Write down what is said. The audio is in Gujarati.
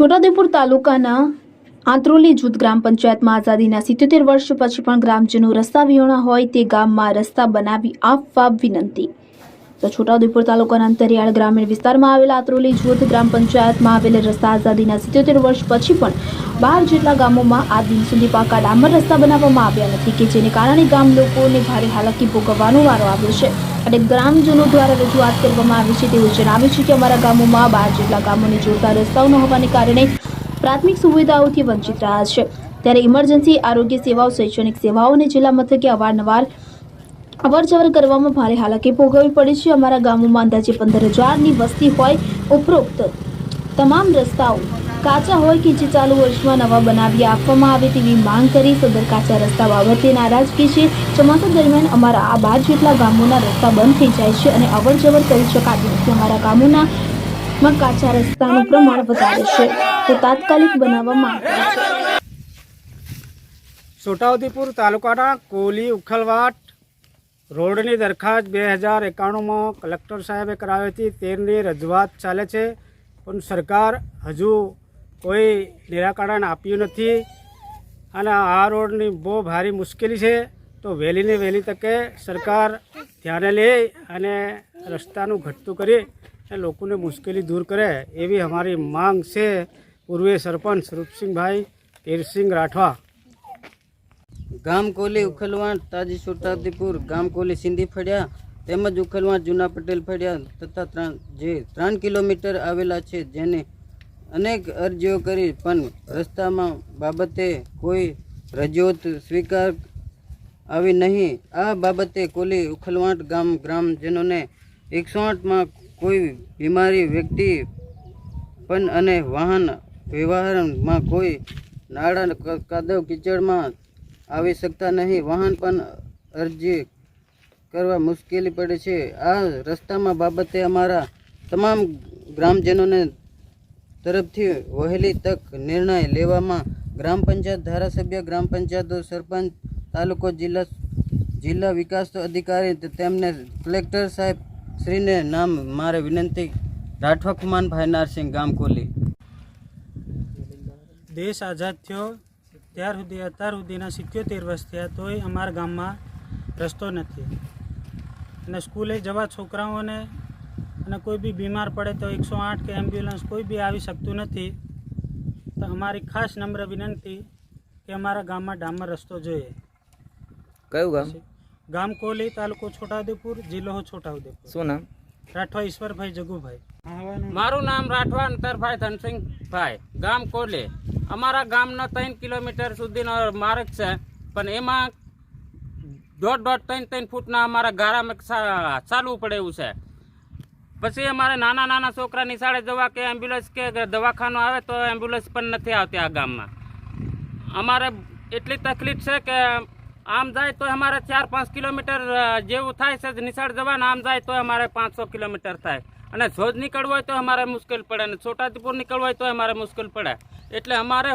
છોટાઉદેપુર તાલુકાના આંત્રોલી જૂથ ગ્રામ પંચાયતમાં આઝાદીના સિત્યોતેર વર્ષ પછી પણ ગ્રામજનો રસ્તા વિહોણા હોય તે ગામમાં રસ્તા બનાવી આપવા વિનંતી. તો છોટાઉદેપુર તાલુકાના અંતરિયાળ ગ્રામીણ વિસ્તારમાં આવેલા આત્રોલી જૂથ ગ્રામ પંચાયતમાં આવેલ રસ્તા આઝાદીના સિત્યોતેર વર્ષ પછી પણ બાર જેટલા ગામોમાં આ દિન સુધી પાકા ડામર રસ્તા બનાવવામાં આવ્યા નથી કે જેને કારણે ગામ લોકોને ભારે હાલાકી ભોગવવાનો વારો આવ્યો છે. અને ગ્રામજનો દ્વારા રજૂઆત કરવામાં આવી છે તેવું જણાવે છે કે અમારા ગામોમાં બાર જેટલા ગામોને જોડતા રસ્તાઓ ન હોવાને કારણે પ્રાથમિક સુવિધાઓથી વંચિત રહ્યા છે. ત્યારે ઇમરજન્સી આરોગ્ય સેવાઓ, શૈક્ષણિક સેવાઓ અને જિલ્લા મથકે અવારનવાર અવર જવર કરવામાં ભારે હાલાકી ભોગવવી પડે છે. અમારા ગામોમાં અંદાજે પંદર હજારની વસ્તી હોય ઉપરોક્ત તમામ રસ્તાઓ કાચા હોય કે જે ચાલુ વર્ષમાં નવા બનાવી આપવામાં આવે તેવી માંગ કરી સદર કાચા રસ્તા બાબતે નારાજગી છે. ચોમાસા દરમિયાન અમારા આ બાર જેટલા ગામોના રસ્તા બંધ થઈ જાય છે અને અવર જવર કરી શકાતી નથી. અમારા ગામોના માં કાચા રસ્તાનું પ્રમાણ વધારે છે. તે તાત્કાલિક બનાવવામાં આવે. છે છોટાઉદેપુર તાલુકાના કોલી ઉખલવાટ રોડની દરખાસ્ત બે હજાર એકાણુંમાં કલેક્ટર સાહેબે કરાવી હતી. તેની રજૂઆત ચાલે છે. પણ સરકાર હજુ કોઈ નિરાકરણ આપ્યું નથી અને આ રોડની બહુ ભારી મુશ્કેલી છે. તો વહેલીને વહેલી તકે સરકાર ધ્યાને લે અને રસ્તાનું ઘટતું કરી અને લોકોને મુશ્કેલી દૂર કરે એવી અમારી માંગ છે. પૂર્વે સરપંચ રૂપસિંહભાઈ તીરસિંહ રાઠવા. ગામ કોલી ઉખલવાણ, તાજી છોટાદીપુર ગામ કોલી સિંધી ફળિયા, તેમજ ઉખલવાણ, જૂના પટેલ ફળિયા તથા ત્રણ, જે ત્રણ કિલોમીટર આવેલા છે, જેને અનેક અરજીઓ કરી, પણ રસ્તામાં બાબતે કોઈ રજૂઆત સ્વીકાર આવી નહીં. આ બાબતે કોલી ઉખલવાટ ગામ, ગ્રામજનોને એકસો આઠમાં કોઈ બીમારી વ્યક્તિ પણ અને વાહન વ્યવહારમાં કોઈ નાળા કાદવ, કીચડમાં આવી શકતા નહીં. વાહન પણ અરજી કરવા મુશ્કેલી પડે છે. આ રસ્તામાં બાબતે અમારા તમામ ગ્રામજનોને તરફથી વહેલી તક નિર્ણય લેવામાં ગ્રામ પંચાયત ધારાસભ્ય, ગ્રામ પંચાયતો સરપંચ, તાલુકો જિલ્લા જિલ્લા વિકાસ અધિકારી તેમને કલેક્ટર સાહેબ શ્રીને નામ મારે વિનંતી. રાઠવા ખુમાનભાઈ નારસિંહ ગામ કોલી. દેશ આઝાદ થયો. ત્યાર સુધી અત્યાર સુધીના સિત્યોતેર વર્ષ થયા તોય અમારા ગામમાં રસ્તો નથી. અને સ્કૂલે જવા છોકરાઓને અને કોઈ બી બીમાર પડે તો એકસો આઠ કે એમ્બ્યુલન્સ કોઈ બી આવી શકતું નથી તો અમારી ખાસ નમ્ર વિનંતી કે અમારા ગામમાં ડામર રસ્તો જોઈએ. કયું ગામ? ગામ કોલી તાલુકો છોટાઉદેપુર જિલ્લો છોટાઉદેપુર. શું નામ? રાઠવા ઈશ્વરભાઈ જગુભાઈ. મારું નામ રાઠવા અંતરભાઈ ધનસિંહભાઈ ગામ કોલે. અમારા ગામનો ત્રણ કિલોમીટર સુધીનો માર્ગ છે, પણ એમાં દોઢ દોઢ ત્રણ ત્રણ ફૂટના અમારા ગારામાં ચાલવું પડે એવું છે. પછી અમારે નાના નાના છોકરા નિશાળે જવા કે એમ્બ્યુલન્સ કે દવાખાનું આવે તો એમ્બ્યુલન્સ પણ નથી આવતી આ ગામમાં. અમારે એટલી તકલીફ છે કે આમ જાય તો અમારે ચાર પાંચ કિલોમીટર જેવું થાય છે, નિશાળ જવાના, આમ જાય તો અમારે પાંચસો કિલોમીટર થાય. અને જોજ નીકળવું હોય તો અમારે મુશ્કેલ પડે અને છોટાદપુર નીકળવું હોય તો અમારે મુશ્કેલ પડે. એટલે અમારે